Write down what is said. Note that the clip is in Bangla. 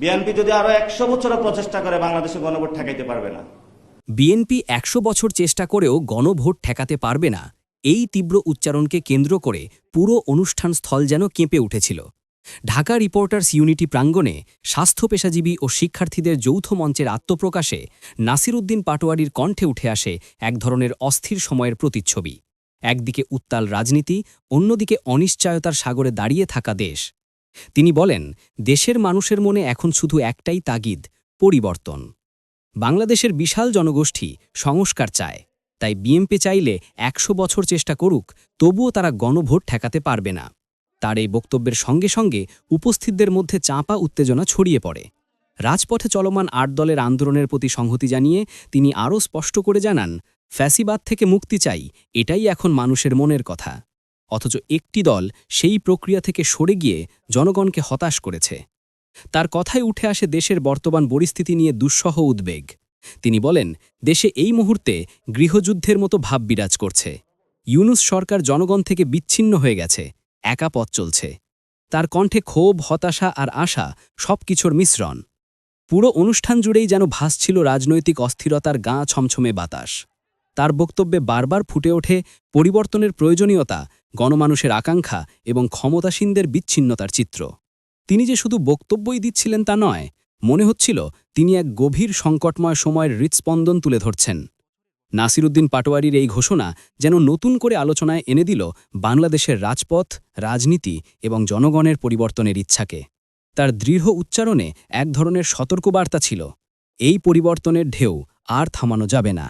বিএনপি যদি আরও একশো বছরের প্রচেষ্টা করে, বাংলাদেশে গণভোট ঠেকাইতে পারবে না। বিএনপি একশো বছর চেষ্টা করেও গণভোট ঠেকাতে পারবে না। এই তীব্র উচ্চারণকে কেন্দ্র করে পুরো অনুষ্ঠান স্থল যেন কেঁপে উঠেছিল। ঢাকা রিপোর্টার্স ইউনিটি প্রাঙ্গণে স্বাস্থ্য পেশাজীবী ও শিক্ষার্থীদের যৌথ মঞ্চের আত্মপ্রকাশে নাসিরুদ্দিন পাটোয়ারির কণ্ঠে উঠে আসে এক ধরনের অস্থির সময়ের প্রতিচ্ছবি। একদিকে উত্তাল রাজনীতি, অন্যদিকে অনিশ্চয়তার সাগরে দাঁড়িয়ে থাকা দেশ। তিনি বলেন, দেশের মানুষের মনে এখন শুধু একটাই তাগিদ, পরিবর্তন। বাংলাদেশের বিশাল জনগোষ্ঠী সংস্কার চায়। তাই বিএমপি চাইলে একশো বছর চেষ্টা করুক, তবুও তারা গণভোট ঠেকাতে পারবে না। তার এই বক্তব্যের সঙ্গে সঙ্গে উপস্থিতদের মধ্যে চাপা উত্তেজনা ছড়িয়ে পড়ে। রাজপথে চলমান আট দলের আন্দোলনের প্রতি সংহতি জানিয়ে তিনি আরও স্পষ্ট করে জানান, ফ্যাসিবাদ থেকে মুক্তি চাই, এটাই এখন মানুষের মনের কথা। অথচ একটি দল সেই প্রক্রিয়া থেকে সরে গিয়ে জনগণকে হতাশ করেছে। তার কথায় উঠে আসে দেশের বর্তমান পরিস্থিতি নিয়ে দুঃসহ উদ্বেগ। তিনি বলেন, দেশে এই মুহূর্তে গৃহযুদ্ধের মতো ভাব বিরাজ করছে। ইউনুস সরকার জনগণ থেকে বিচ্ছিন্ন হয়ে গেছে, একা পথ চলছে। তার কণ্ঠে ক্ষোভ, হতাশা আর আশা সবকিছুর মিশ্রণ। পুরো অনুষ্ঠান জুড়েই যেন ভাসছিল রাজনৈতিক অস্থিরতার গাঁ ছমছমে বাতাস। তার বক্তব্যে বারবার ফুটে ওঠে পরিবর্তনের প্রয়োজনীয়তা, গণমানুষের আকাঙ্ক্ষা এবং ক্ষমতাসীনদের বিচ্ছিন্নতার চিত্র। তিনি যে শুধু বক্তব্যই দিচ্ছিলেন তা নয়, মনে হচ্ছিল তিনি এক গভীর সংকটময় সময়ের হৃৎস্পন্দন তুলে ধরছেন। নাসিরুদ্দিন পাটোয়ারির এই ঘোষণা যেন নতুন করে আলোচনায় এনে দিল বাংলাদেশের রাজপথ, রাজনীতি এবং জনগণের পরিবর্তনের ইচ্ছাকে। তার দৃঢ় উচ্চারণে এক ধরনের সতর্কবার্তা ছিল, এই পরিবর্তনের ঢেউ আর থামানো যাবে না।